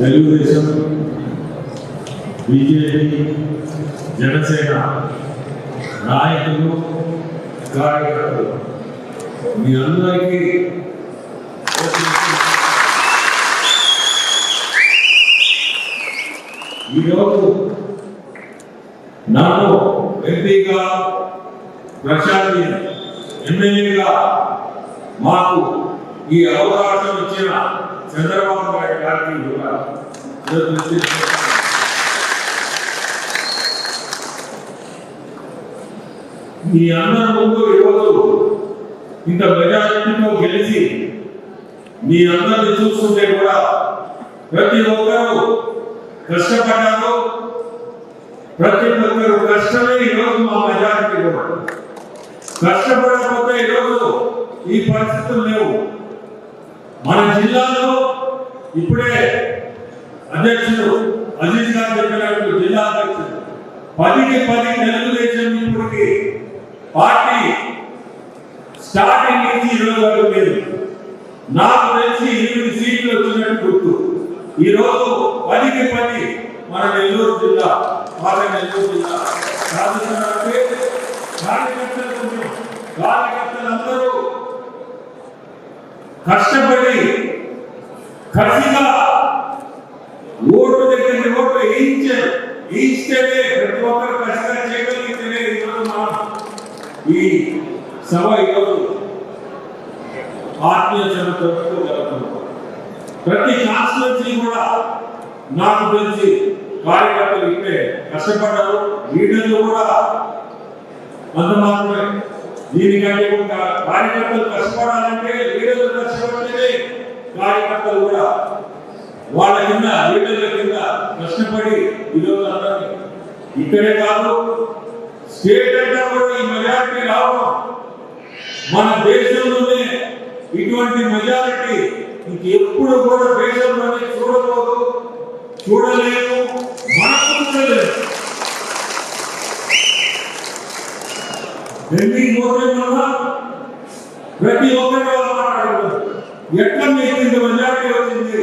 Telugu Desam BJP Janasena నాయకులు కార్యకర్తలు మీ అందరికీ ఈరోజు నన్ను ఎంపీగా ప్రశాంతి ఎమ్మెల్యేగా మాకు ఈ అవకాశం ఇచ్చిన చంద్రబాబు నాయుడు గారికి కూడా మీ అందరి ముందు ఈరోజు ఇంత మెజారిటీతో గెలిచి మీ అందరిని చూస్తుంటే కూడా ప్రతి ఒక్కరూ కష్టపడ్డారు. ప్రతి ఒక్కరు కష్టమే ఈరోజు మా మెజారిటీ కూడా. కష్టపడకపోతే ఈరోజు ఈ పరిస్థితులు లేవు. మన జిల్లాలో ఇప్పుడే అధ్యక్షుడు అజీజ్ గారు చెప్పినట్టు జిల్లా అధ్యక్షుడు. పదికి పది తెలుగుదేశం ఇప్పటికి పార్టీ స్టార్టింగ్ నుంచి ఈ రోజు వరకు లేదు. నాకు తెలిసి ఎనిమిది సీట్లు వచ్చినట్టు గుర్తు. ఈరోజు పదికి పది మన నెల్లూరు జిల్లా పాత నెల్లూరు జిల్లా. సాధించాలంటే కార్యకర్తలు కార్యకర్తలందరూ కష్టపడి కసిగా ఓటు దగ్గర ఓటు వేయించారు. వేయిస్తేనే ప్రతి ఒక్కరు కసిగా చేయగలిగితేనే ఈరోజు మనం ఈ సభ ఈరోజు ఆత్మీయ సభతో జరుగుతుంది ప్రతి కాన్స్టిట్యూన్సీ కూడా నాకు తెలిసి కార్యకర్తలు ఇప్పుడే కష్టపడ్డారు. లీడర్లు కూడా అంత మాత్రమే. దీనికంటే ఒక కార్యకర్తలు కష్టపడాలంటే లీడర్లు కష్టపడితేనే కార్యకర్తలు కూడా వాళ్ళ కింద లీడర్ల కింద కష్టపడి ఈరోజు అందరినీ ఇక్కడే కాదు స్టేట్ అంతా కూడా ఈ మెజారిటీ రావడం మన దేశంలోనే ఇటువంటి మెజారిటీ ఇంకెప్పుడు కూడా దేశంలోనే చూడకూడదు చూడలేము మనకు చూడలేము ఢిల్లీ ఓటమి వల్ల ప్రతి ఒక్కరు మాట్లాడుతున్నారు ఎట్లా మీకు ఇంత మెజారిటీ వచ్చింది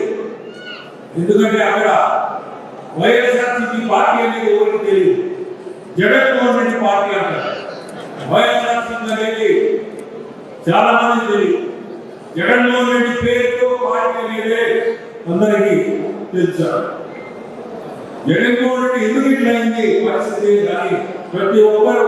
ఎందుకంటే అక్కడ వైఎస్ఆర్సీపీ పార్టీ అనేది ఎవరికి తెలియదు జగన్మోహన్ రెడ్డి పార్టీ అంటారు. వైఎస్ఆర్సీపీ అనేది చాలా మంది తెలియదు జగన్మోహన్ రెడ్డి పేరుతో పార్టీ లేదే అందరికీ తెలుసారు జగన్మోహన్ రెడ్డి ఎందుకు ఇట్లయింది పరిస్థితి కానీ ప్రతి ఒక్కరు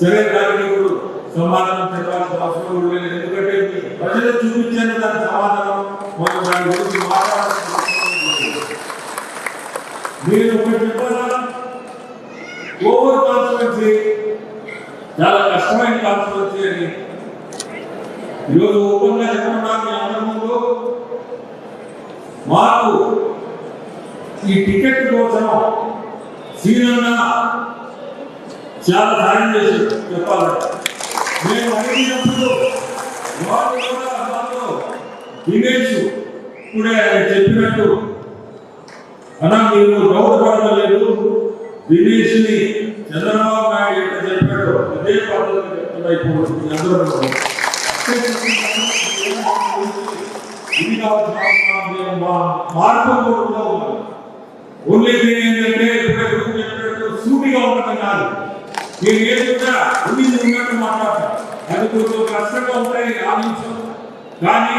సరే దానికి ఇప్పుడు సమాధానం చెప్పాల్సిన అవసరం కూడా లేదు. ఎందుకంటే ప్రజలు చూపించిన దాని సమాధానం మనం దాని గురించి మాట్లాడాల్సిన మీరు ఒకటి చెప్పాలా ఓవర్ కాన్స్టిట్యున్సీ చాలా కష్టమైన కాన్స్టిట్యున్సీ అని ఈరోజు ఓపెన్గా చెప్పుకున్నాను మీ అందరి ముందు. మాకు ఈ టికెట్ కోసం సీనన్న చాలా సాయం చేసి చెప్పాలంటే. మేము అడిగినప్పుడు వాళ్ళు కూడా మాతో దినేష్ ఇప్పుడే ఆయన చెప్పినట్టు అన్నా మీరు డౌట్ పడలేదు దినేష్ని చంద్రబాబు నాయుడు ఎట్లా చెప్పాడో అదే పద్ధతిలో చెప్తున్నా ఇప్పుడు అందరూ. మార్పు కూడా ఉన్నాం. ఓన్లీ థింగ్ ఏంటంటే చెప్పినట్టు సూటిగా కాదు. ఏదైనా ఉన్నట్టు అది కొంచెం కష్టంగా ఉంటాయి కానీ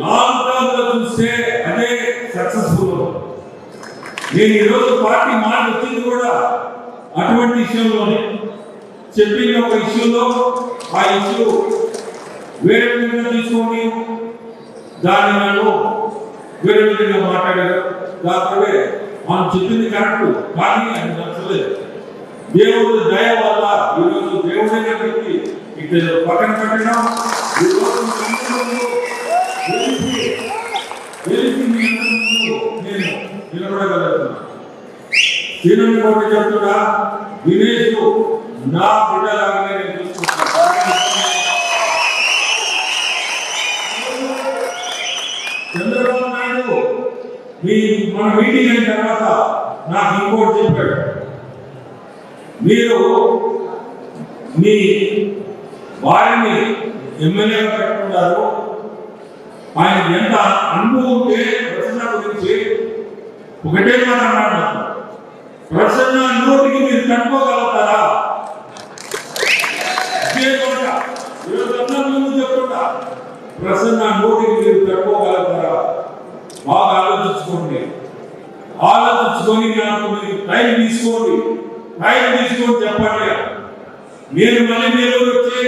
లాంగ్ టర్మ్లో చూస్తే అదే సక్సెస్ఫుల్ నేను ఈరోజు పార్టీ మాట వచ్చింది కూడా అటువంటి విషయంలోనే. చెప్పిన ఒక ఇష్యూలో ఆ ఇష్యూ వేరే విధంగా తీసుకొని దాన్ని నన్ను వేరే విధంగా మాట్లాడారు. దాంతో మనం చెప్పింది కరెక్ట్ కానీ అది నచ్చలేదు. దేవుడు దయ వల్ల ఈరోజు దేవుడే వ్యక్తి ఇక్కడ పక్కన పెట్టడం ఈరోజు మీ అందరి ముందు గెలిచి గెలిచి మీ అందరి ముందు నేను నిలబడగలుగుతున్నాను దీనిని కూడా చెప్తున్నా దినేష్ నా బిడ్డలాగానే నేను చూసుకుంటాను చంద్రబాబు నాయుడు మీ మన మీటింగ్ అయిన తర్వాత నాకు ఇంకోటి చెప్పాడు. మీరు మీ వారిని ఎమ్మెల్యేగా పెట్టుకున్నారు ఆయన ఎంత అనుభవం ఉంటే ప్రసన్న గురించి ఒకటే మాట అన్నాడు. నాకు. ప్రసన్న నోటికి మీరు కట్టుకోగలుగుతారా ఇదే ప్రసన్న నోటికి మీరు కట్టుకోగలుగుతారా బాగా ఆలోచించుకోండి. ఆలోచించుకొని నాకు మీరు టైం తీసుకోండి. టైం తీసుకొని చెప్పండి. నేను మళ్ళీ మీరు వచ్చి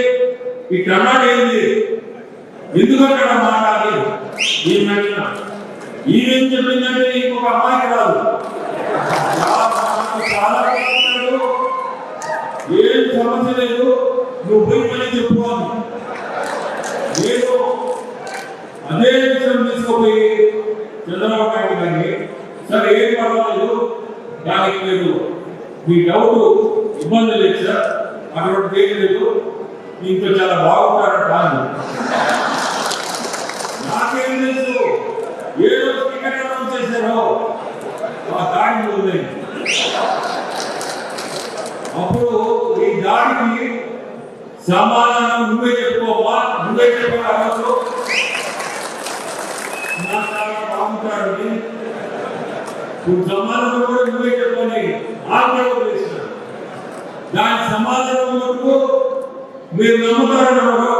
ఈ కర్ణాటక ఏంది? ఎందుకంటే మాట్లాడి? ఈ మధ్యన ఈయన చెప్పిందంటే ఇంకొక అమ్మాయికి రాదు. చాలా ఏం సమస్య లేదు నువ్వు పోయి మళ్ళీ చెప్పుకోవాలి. నేను అదే విషయం తీసుకుపోయి చంద్రబాబు నాయుడు గారిని సరే ఏం పర్వాలేదు దానికి లేదు. మీ డౌట్ ఇబ్బంది లేదు సార్. అటువంటి ఏం లేదు. ఇంట్లో చాలా బాగుంటారంట నాకేం తెలుసు ఏ టికెట్ చేశారో ఆ దాడి ఉంది అప్పుడు ఈ దాడికి సమాధానం నువ్వే చెప్పుకోవా? నువ్వే చెప్పాలి బాగుంటాడు ఇప్పుడు సమాధానం కూడా నువ్వే చెప్పని దాని సమాధానం వరకు మీరు నమ్ముతారన్నారు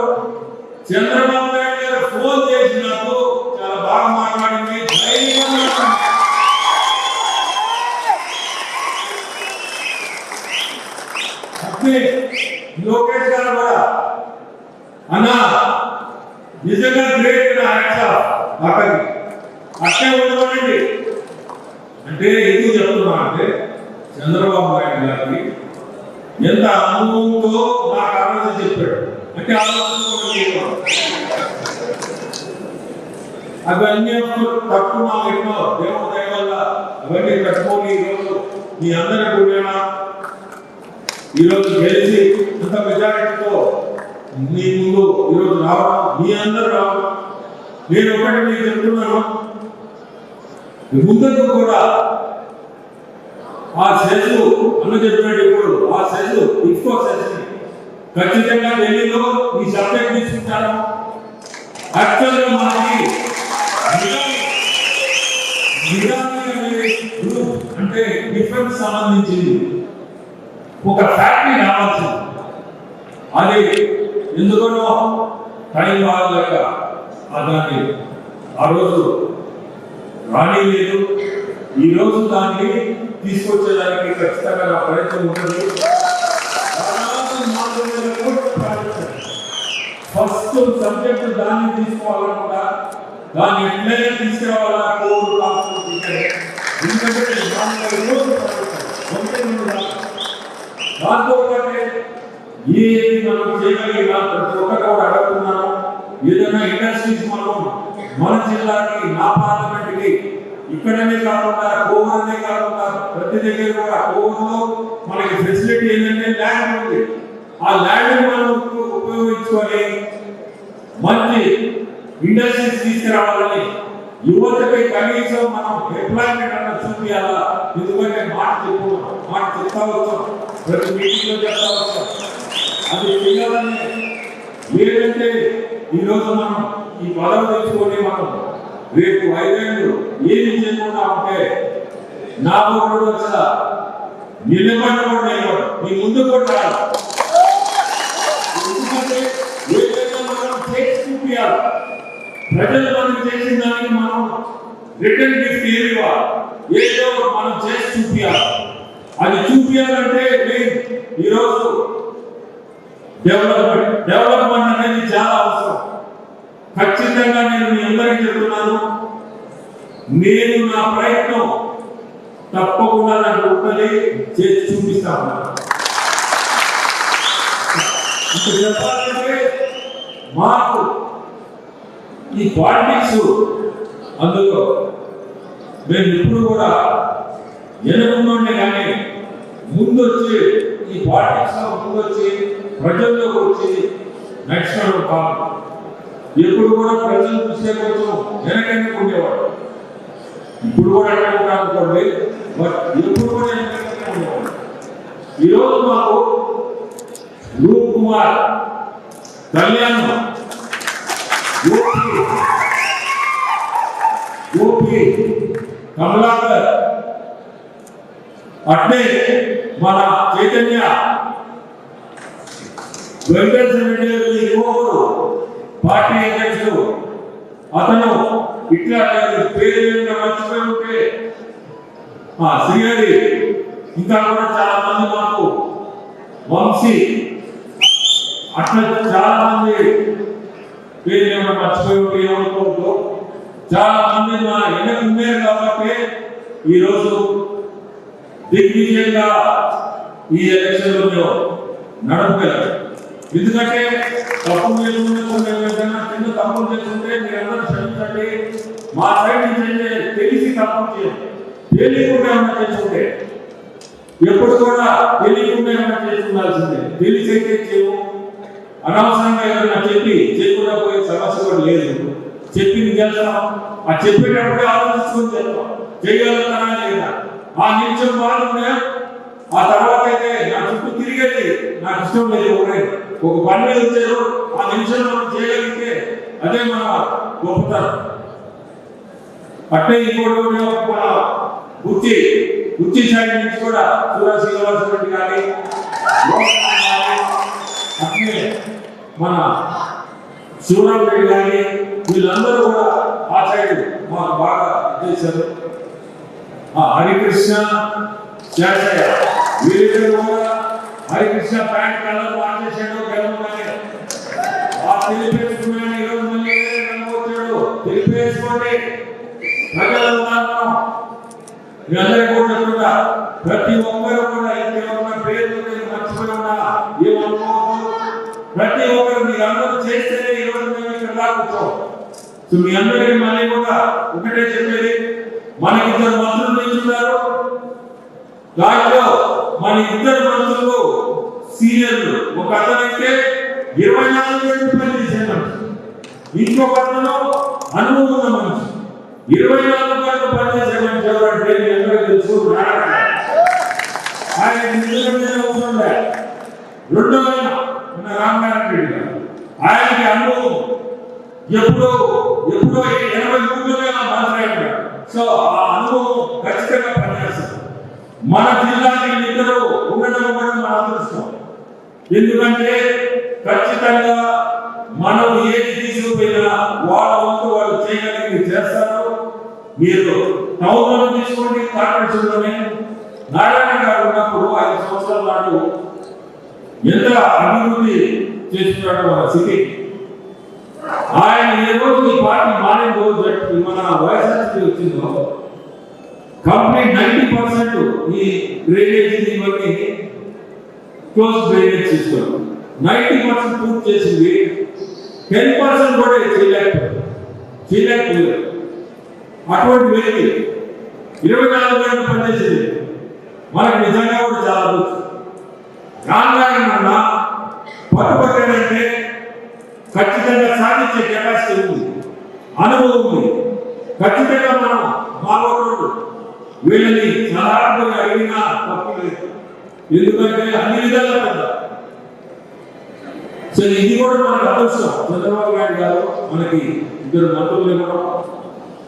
చంద్రబాబు నాయుడు గారు ఫోన్ చేసి నాకు చాలా బాగా మాట్లాడింది ధైర్యంగా మాట్లాడింది. అట్లే లోకేష్ గారు కూడా అన్నా నిజంగా గ్రేట్ అక్కడికి అట్లే ఉండవండి అంటే ఎందుకు చెప్తున్నా అంటే చంద్రబాబు నాయుడు గారికి ఎంత అనుభవంతో నాకు ఆలోచన చెప్పాడు. అంటే ఆలోచించుకోవడం అవన్నీ తక్కువ మా ఎన్నో దేవుడు వల్ల అవన్నీ కట్టుకొని ఈరోజు మీ అందరి కూడా ఈరోజు గెలిచి అంత మెజారిటీతో మీ ముందు ఈరోజు రావడం మీ అందరూ రావడం. నేను ఒకటి మీకు చెప్తున్నాను. ముందుకు కూడా ఆ సెస్ అన్న చెప్పినట్టు ఇప్పుడు ఆ సెస్ ఇంకో సెస్ ఖచ్చితంగా ఢిల్లీలో ఈ సబ్జెక్ట్ తీసుకుంటారా? యాక్చువల్గా మనకి అంటే డిఫెన్స్ సంబంధించింది. ఒక ఫ్యాక్టరీ రావాల్సింది. అది ఎందుకనో టైం బాగలేక ఆ దాన్ని ఆ రోజు రాణి లేదు. ఈ రోజు దాన్ని తీసుకొచ్చేదానికి ఖచ్చితంగా నా ప్రయత్నం ఉంటుంది. ఫస్ట్ సబ్జెక్ట్ దాన్ని తీసుకోవాలనుకుంటా దాన్ని ఎట్లయినా తీసుకురావాలా? కోర్టు రాష్ట్రం ఎందుకంటే నాలుగు వేల దాంతో పాటే ఏది మనం చేయగలిగినా ప్రతి ఒక్కరు కూడా ఏదైనా ఇండస్ట్రీస్ మనం మన జిల్లాకి నా పార్లమెంట్కి ఇక్కడనే కాకుండా కోవూరనే కాకుండా ప్రతి దగ్గర కూడా కోవూరులో మనకి ఫెసిలిటీ ఏంటంటే ల్యాండ్ ఉంది. ఆ ల్యాండ్ మనం ఉపయోగించుకొని మంచి ఇండస్ట్రీస్ తీసుకురావాలని యువతకి కనీసం మనం ఎంప్లాయ్మెంట్ అన్న చూపించాలా ఎందుకంటే మాట చెప్పుకున్నాం మాట చెప్తా వచ్చాం ప్రతి మీటింగ్లో చెప్తా వచ్చాం అది చేయాలని లేదంటే ఈరోజు మనం ఈ పదవి తెచ్చుకొని మనం రేపు ఐదేళ్ళు ఏమి చేయకుండా ఉంటే నా కూడా వచ్చా నిలబడి కూడా నిలబడు నీ ముందు కూడా ఎందుకంటే ఏదైనా మనం చేసి చూపించాలి ప్రజలు మనం చేసిన దానికి మనం రిటర్న్ గిఫ్ట్ ఏమి ఇవ్వాలి? ఏదో మనం చేసి చూపించాలి అది చూపించాలంటే ఈరోజు డెవలప్మెంట్ డెవలప్మెంట్ అనేది చాలా అవసరం. ఖచ్చితంగా నేను మీ అందరికీ చెప్తున్నాను. నేను నా ప్రయత్నం తప్పకుండా నాకు ఉండాలి చేసి చూపిస్తాను ఇప్పుడు చెప్పాలంటే మాకు ఈ పాలిటిక్స్ అందులో మేము ఇప్పుడు కూడా ఎనుకుంటుండే కానీ పాలిటిక్స్లో ముందు వచ్చి ప్రజల్లోకి వచ్చి నడిచినప్పుడు కాదు. ఎప్పుడు కూడా ప్రజలు చూసే కొంచెం వెనకెందుకు ఉండేవాడు. ఇప్పుడు కూడా అట్లా అనుకోండి బట్ ఎప్పుడు కూడా వెనకెందుకు ఉండేవాడు. ఈరోజు మాకు రూప్ కుమార్ కళ్యాణ్ గోపి మూర్తి కమలాకర్ అట్లే మన చైతన్య వెంకటేశ్వర రెడ్డి గారి యువకుడు పార్టీ అధ్యక్షుడు. అతను ఇట్లా పేరు మర్చిపోయి ఉంటే ఆ శ్రీహరి ఇంకా కూడా చాలా మంది మాకు వంశీ అట్లా చాలా మంది పేరు ఏమైనా మర్చిపోయి ఉంటే ఏమనుకోవద్దు చాలా మంది మా వెనక ఉన్నారు కాబట్టి ఈరోజు దిగ్విజయంగా ఈ ఎలక్షన్ నడపగలరు ఎందుకంటే తప్పులు చేసుకుంటే చిన్న తప్పులు చేసుకుంటే మీరందరూ క్షమించండి. మా సైడ్ నుంచి తెలిసి తప్పులు చేయం. తెలియకుండా ఏమైనా చేసుకుంటే ఎప్పుడు కూడా తెలియకుండా ఏమైనా చేసుకుండాల్సిందే తెలిసైతే అయితే చేయము. అనవసరంగా ఏదైనా చెప్పి చేయకుండా పోయే సమస్య కూడా లేదు చెప్పింది చేస్తాం ఆ చెప్పేటప్పుడే ఆలోచించుకొని చెప్తాం చేయాలన్నా లేదా. ఆ నిమిషం బాగుండే ఆ తర్వాత అయితే నా చుట్టూ తిరిగేది నాకు ఇష్టం లేదు ఒకటే. ఒక పని మీద వచ్చారు ఆ నిమిషం మనం చేయగలిగితే అదే మన గొప్పతనం. అట్టే ఇంకోటి కూడా మన బుద్ధి బుద్ధి సైడ్ నుంచి కూడా సూర్య శ్రీనివాస రెడ్డి కానీ అట్లే మన శివరాం రెడ్డి కానీ వీళ్ళందరూ కూడా ఆ సైడ్ మాకు బాగా చేశారు. హరికృష్ణ శేషయ్య వీరిద్దరు కూడా హరికృష్ణ ప్యాంట్ కలర్ మార్చేసాడు గెలవగానే ఆ తెలిపేసుకున్నాను ఈరోజు మళ్ళీ వేరే రంగు వచ్చాడు తెలిపేసుకోండి ప్రజలందరూ మీ అందరికీ కూడా ప్రతి ఒక్కరు కూడా ఇక్కడ ఉన్న పేర్లు నేను మర్చిపోయి ఉన్నా ఏమనుకోవద్దు ప్రతి ఒక్కరు మీరు అందరూ చేస్తేనే ఈరోజు మేము ఇక్కడ దాకా సో మీ అందరికీ మళ్ళీ కూడా ఒకటే చెప్పేది మన ఇద్దరు మంత్రులు నిల్చున్నారు. దాంట్లో మన ఇద్దరు మంత్రులు సీనియర్లు. ఒక అతనైతే ఇరవై నాలుగు గంటలు పనిచేసే మనిషి ఇంకొక అతను అనుభవం ఉన్న మనిషి ఇరవై నాలుగు గంటలు పనిచేసే మనిషి ఎవరంటే మీ అందరికీ తెలుసు ఆయన అవసరం లే రెండో ఆయన మన రామనారాయణ రెడ్డి గారు. ఆయనకి అనుభవం. ఎప్పుడో ఎప్పుడో ఎనభై మూడులోనే ఆ సో ఆ అనుభవం ఖచ్చితంగా పనిచేస్తుంది. మన జిల్లాకి ఇద్దరు ఉండడం కూడా మన అదృష్టం. ఎందుకంటే ఖచ్చితంగా మనం ఏది తీసుకుపోయినా వాళ్ళ వంతు వాళ్ళు చేయగలిగి చేస్తారు. మీరు టౌన్ తీసుకోండి కార్పొరేషన్లోనే. నారాయణ గారు ఉన్నప్పుడు ఐదు సంవత్సరాల నాడు ఎంత అభివృద్ధి చేస్తున్నాడు మన సిటీ. ఆయన ఏ రోజు ఈ పార్టీ మారిన రోజు మన వైఎస్ఆర్సీపీ వచ్చిందో కంప్లీట్ నైన్టీ పర్సెంట్ ఈ డ్రైనేజ్ ఇవన్నీ close drainage system ninety percent పూర్తి చేసింది టెన్ పర్సెంట్ కూడా చేయలేకపోయారు. చేయలేకపోయారు. అటువంటి వ్యక్తి ఇరవై నాలుగు గంటలు పనిచేసింది. మనకు నిజంగా కూడా చాలా అదృష్టం రామనారాయణ అన్న పట్టుబట్టాడంటే ఖచ్చితంగా సాధించే కెపాసిటీ ఉంది అనుభవం ఉంది. ఖచ్చితంగా మనం మానవుడు వీళ్ళని సలహాత్మక అడిగినా తప్పు లేదు. ఎందుకంటే అన్ని విధాలా పెద్ద సరే ఇది కూడా మనకు అదృష్టం. చంద్రబాబు నాయుడు గారు మనకి ఇద్దరు మంత్రులు ఇవ్వడం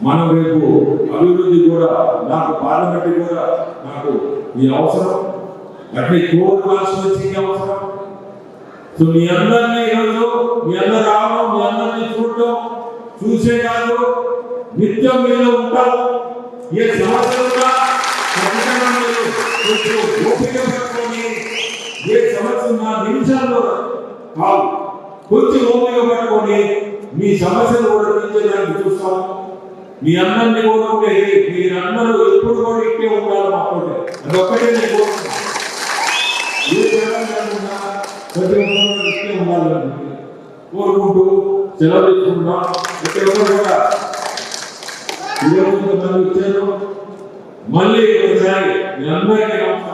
మనం రేపు అభివృద్ధి కూడా నాకు పార్లమెంట్ కూడా నాకు ఈ అవసరం. అట్లే కోర్ కాన్స్టిట్యూన్సీ అవసరం. సో మీ అందరినీ ఈరోజు మీ అందరు రావడం మీ అందరినీ చూడటం చూసే నిత్యం మీలో ఉంటారు. ఏ సమస్య ఉన్నా ఓపిక పట్టుకొని ఏ సమస్య ఉన్నా నిమిషాల్లో కాదు కొంచెం ఓపిక పట్టుకొని మీ సమస్యలు కూడా తీర్చేదానికి చూస్తాం. మీ అందరినీ కోరుకుంటే మీరందరూ ఎప్పుడు కూడా ఇట్టే ఉండాలి మాతో అదొక్కటే నేను కోరుకుంటున్నాను ఏ తెలంగాణ ప్రతి ఒక్కరు ఇట్టే ఉండాలని కోరుకుంటూ సెలవు తీసుకుంటాం ప్రతి ఒక్కరు కూడా ఇరవై మంది వచ్చారు మళ్ళీ ఒకసారి మీ అందరికీ నమస్కారం